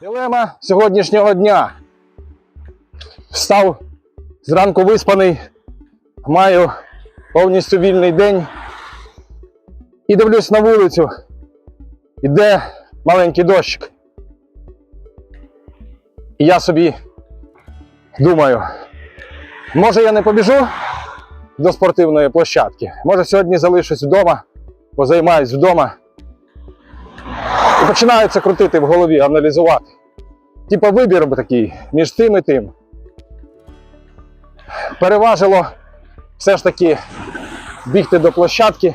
Дилема сьогоднішнього дня. Встав зранку виспаний, маю повністю вільний день і дивлюсь на вулицю. Іде маленький дощик. І я собі думаю, може я не побіжу до спортивної площадки, може сьогодні залишусь вдома, позаймаюсь вдома. Починаю крутити в голові, аналізувати. Типа вибір такий між тим і тим. Переважило все ж таки бігти до площадки,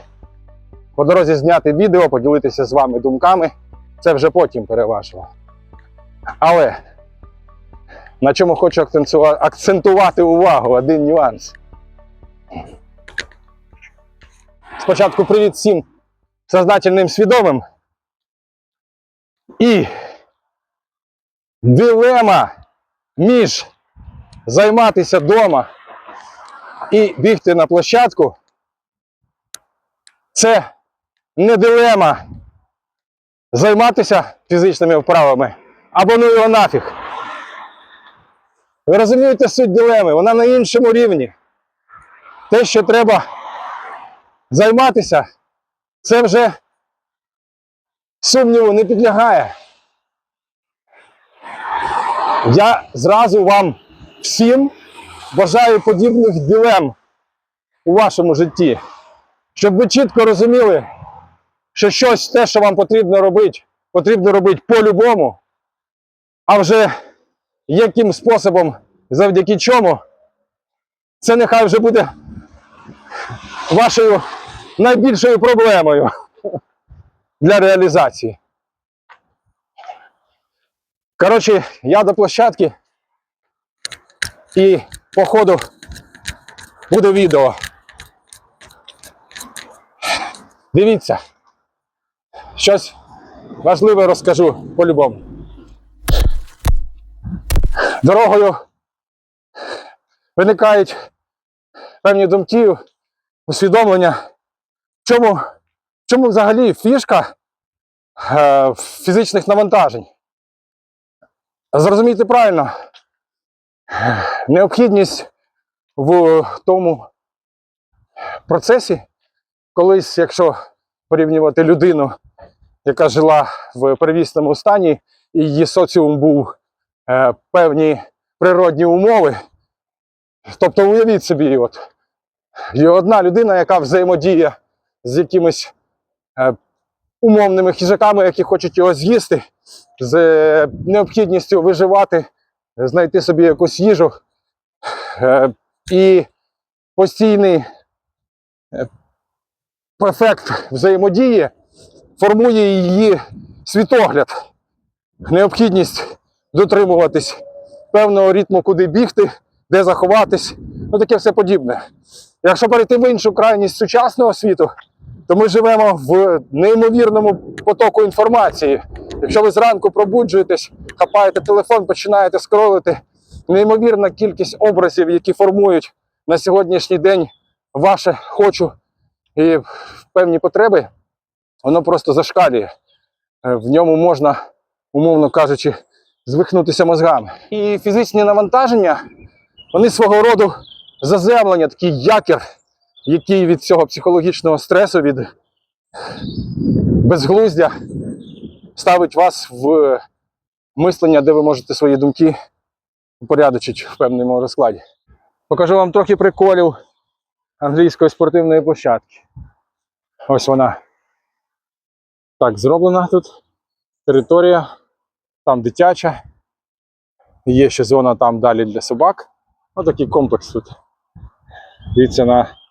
по дорозі зняти відео, поділитися з вами думками. Це вже потім переважило. Але на чому хочу акцентувати увагу один нюанс. Спочатку привіт всім сознательним свідомим. І дилема між займатися вдома і бігти на площадку це не дилема займатися фізичними вправами або ну його нафіг. Ви розумієте суть дилеми, вона на іншому рівні. Те, що треба займатися, це вже сумніву не підлягає. Я зразу вам всім бажаю подібних дилем у вашому житті, щоб ви чітко розуміли, що щось те, що вам потрібно робити, потрібно робити по-любому, а вже яким способом, завдяки чому, це нехай вже буде вашою найбільшою проблемою для реалізації. Коротше, я до площадки і по ходу буде відео. Дивіться, щось важливе розкажу по-любому. Дорогою виникають певні думки, усвідомлення, в чому, чому взагалі фішка е, фізичних навантажень. Зрозумійте правильно, необхідність в тому процесі, колись, якщо порівнювати людину, яка жила в первісному стані, і її соціум був е, певні природні умови. Тобто уявіть собі, от, є одна людина, яка взаємодіє з якимись е, умовними хижаками, які хочуть його з'їсти, з е, необхідністю виживати, знайти собі якусь їжу. Е, і постійний е, ефект взаємодії формує її світогляд, необхідність дотримуватись певного ритму, куди бігти, де заховатись, ну таке все подібне. Якщо перейти в іншу крайність сучасного світу, то ми живемо в неймовірному потоку інформації. Якщо ви зранку пробуджуєтесь, хапаєте телефон, починаєте скролити, неймовірна кількість образів, які формують на сьогоднішній день ваше хочу і певні потреби, воно просто зашкалює. Е, В ньому можна, умовно кажучи, звихнутися мозгами. І фізичні навантаження, вони свого роду заземлення, такий якір, який від цього психологічного стресу, від безглуздя ставить вас в мислення, де ви можете свої думки упорядочити в певному розкладі. Покажу вам трохи приколів англійської спортивної площадки. Ось вона так зроблена тут. Територія, там дитяча. Є ще зона там далі для собак. Ось такий комплекс тут. Дивіться на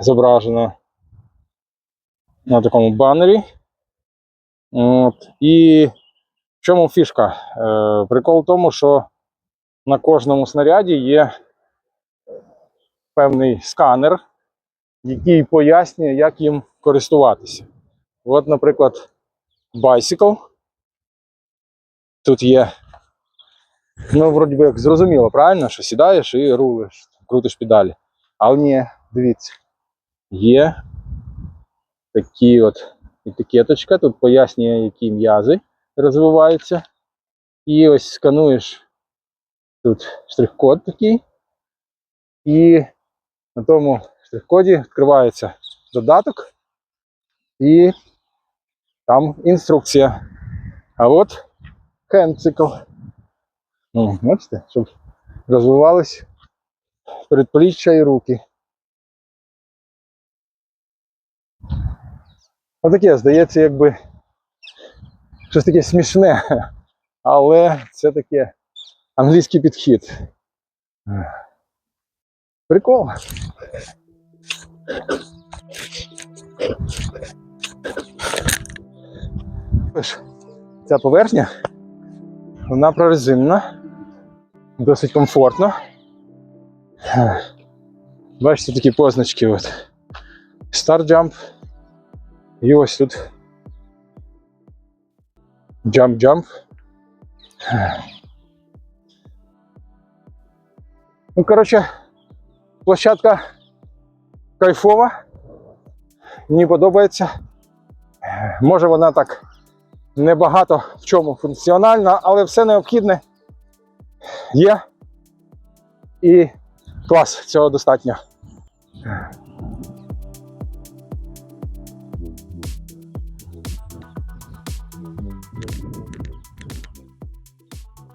зображено на такому банері. От. І в чому фішка? Е, прикол в тому, що на кожному снаряді є певний сканер, який пояснює, як їм користуватися. От, наприклад, Bicycle. Тут є, ну, вроді би, як зрозуміло, правильно, що сідаєш і рулиш, крутиш педалі. Але ні, дивіться, є такі от етикеточка, тут пояснює, які м'язи розвиваються. І ось скануєш тут штрих-код такий. І на тому штрих-коді відкривається додаток. І там інструкція. А от хендцикл. Ну, бачите, щоб розвивались передпліччя і руки. Отаке, здається, якби щось таке смішне, але це таке англійський підхід. Прикол. Ця поверхня, вона прорезинена, досить комфортно. Бачите такі позначки. От. Start jump. І ось тут. Jump. Ну, коротше, площадка кайфова. Мені подобається. Може вона так небагато в чому функціональна, але все необхідне є. І клас, цього достатньо.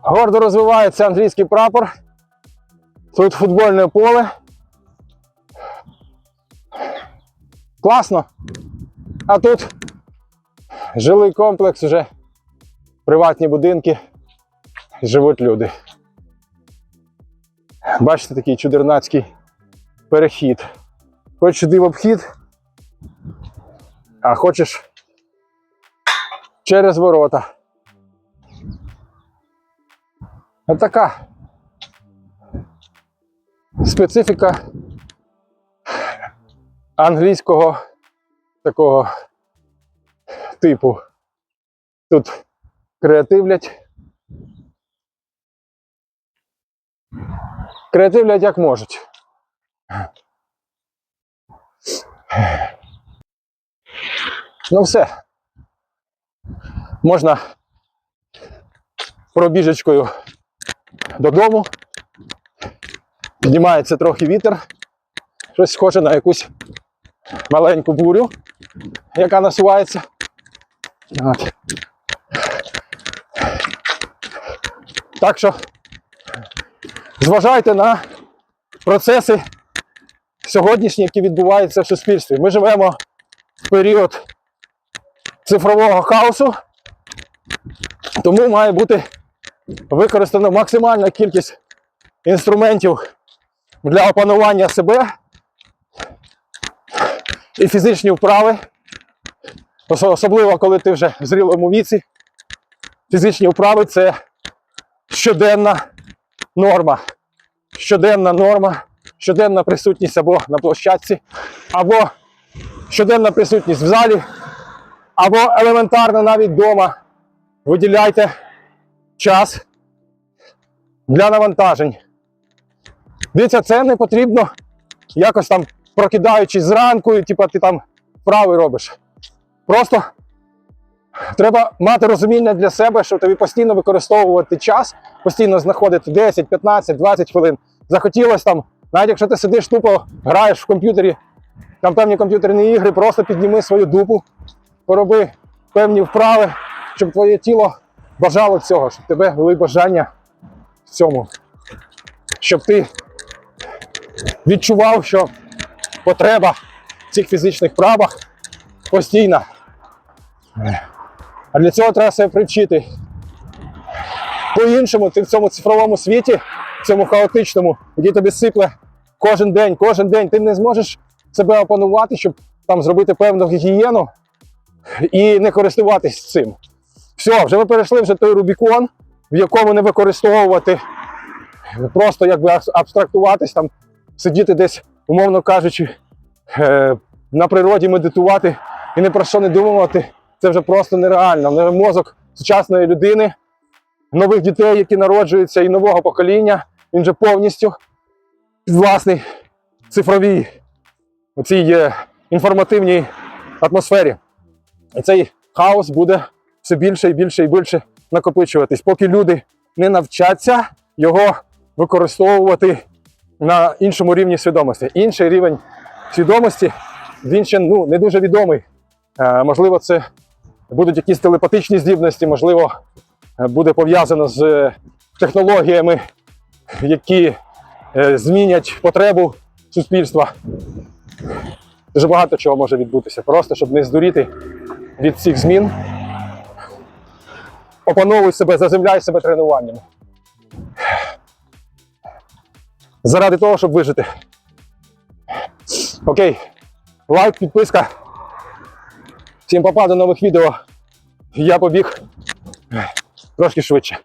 Гордо розвивається англійський прапор. Тут футбольне поле. Класно. А тут жилий комплекс вже приватні будинки. Живуть люди. Бачите, такий чудернацький перехід. Хочеш сюди в обхід, а хочеш через ворота. Отака специфіка англійського такого типу. Тут креативлять. Креативлять як можуть. Ну все. Можна пробіжечкою додому. Піднімається трохи вітер. Щось схоже на якусь маленьку бурю, яка насувається. От. Так що зважайте на процеси сьогоднішні, які відбуваються в суспільстві. Ми живемо в період цифрового хаосу, тому має бути використано максимальна кількість інструментів для опанування себе і фізичні вправи, особливо коли ти вже в зрілому віці. Фізичні вправи це щоденна норма. Щоденна норма, щоденна присутність або на площадці, або щоденна присутність в залі, або елементарно навіть вдома. Виділяйте час для навантажень. Дивіться, це не потрібно якось там прокидаючись зранку, і типа ти там вправи робиш. Просто треба мати розуміння для себе, що тобі постійно використовувати час, постійно знаходити 10, 15, 20 хвилин. Захотілося там, навіть якщо ти сидиш тупо, граєш в комп'ютері, там певні комп'ютерні ігри, просто підніми свою дупу, пороби певні вправи, щоб твоє тіло бажало цього, щоб тебе вели бажання в цьому. Щоб ти відчував, що потреба в цих фізичних вправах постійна. А для цього треба себе привчити. По-іншому, ти в цьому цифровому світі, в цьому хаотичному, який тобі сипле кожен день, кожен день, ти не зможеш себе опанувати, щоб там зробити певну гігієну і не користуватись цим. Все, вже ми перейшли вже той Рубікон, в якому не використовувати, просто якби абстрактуватись, там, сидіти десь, умовно кажучи, е, на природі медитувати і ні про що не думати. Це вже просто нереально. Мозок сучасної людини, нових дітей, які народжуються, і нового покоління, він вже повністю власний цифровій цій е, інформативній атмосфері. І цей хаос буде все більше і більше і більше накопичуватись, поки люди не навчаться його використовувати на іншому рівні свідомості. Інший рівень свідомості він ще ну, не дуже відомий. Е, можливо, це будуть якісь телепатичні здібності, можливо, е, буде пов'язано з технологіями, які е, змінять потребу суспільства. Дуже багато чого може відбутися. Просто щоб не здуріти від цих змін. Опановуй себе, заземляй себе тренуваннями. Заради того, щоб вижити. Окей. Лайк, підписка. Всім попаду нових відео. Я побіг трошки швидше.